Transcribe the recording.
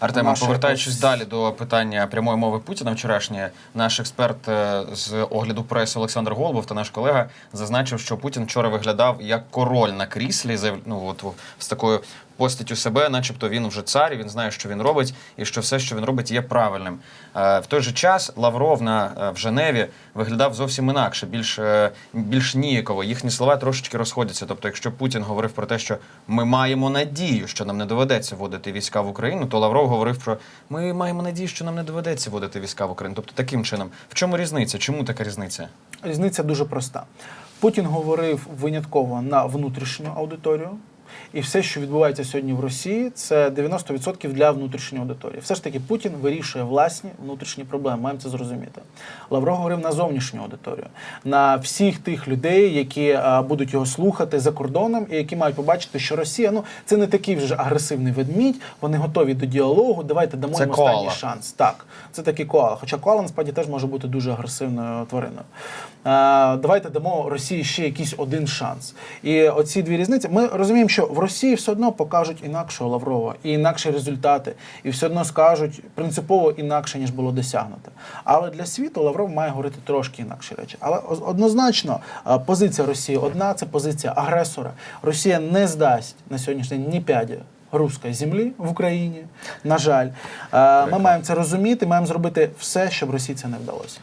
Артема, Наша повертаючись далі до питання прямої мови Путіна, вчорашнє наш експерт е, з огляду преси Олександр Голубов та наш колега зазначив, що Путін вчора виглядав як король на кріслі, ну от з такою постаттю себе, начебто він вже цар, і він знає, що він робить, і що все, що він робить, є правильним. Е, В той же час Лавров на е, в Женеві виглядав зовсім інакше, більш, більш ніяково. Їхні слова трошечки розходяться. Тобто, якщо Путін говорив про те, що ми маємо надію, що нам не доведеться вводити війська в Україну, то Лавров говорив про ми маємо надію, що нам не доведеться вводити війська в Україну. Тобто таким чином, в чому різниця? Чому така різниця? Різниця дуже проста. Путін говорив винятково на внутрішню аудиторію. І все, що відбувається сьогодні в Росії, це 90% для внутрішньої аудиторії. Все ж таки, Путін вирішує власні внутрішні проблеми. Маємо це зрозуміти. Лавров говорив на зовнішню аудиторію, на всіх тих людей, які а, будуть його слухати за кордоном, і які мають побачити, що Росія ну це не такий вже агресивний ведмідь. Вони готові до діалогу. Давайте дамо Це їм останній коала. шанс. Так, це такий коала. Хоча коала насправді теж може бути дуже агресивною твариною. Е, давайте дамо Росії ще якийсь один шанс. І оці дві різниці. Ми розуміємо, що в Росії все одно покажуть інакшого Лаврова і інакші результати, і все одно скажуть принципово інакше, ніж було досягнуто. Але для світу Лавров має говорити трошки інакші речі. Але однозначно позиція Росії одна це позиція агресора. Росія не здасть на сьогоднішній день ні п'яді. Руської землі в Україні, на жаль, ми маємо це розуміти. Маємо зробити все, щоб Росії це не вдалося.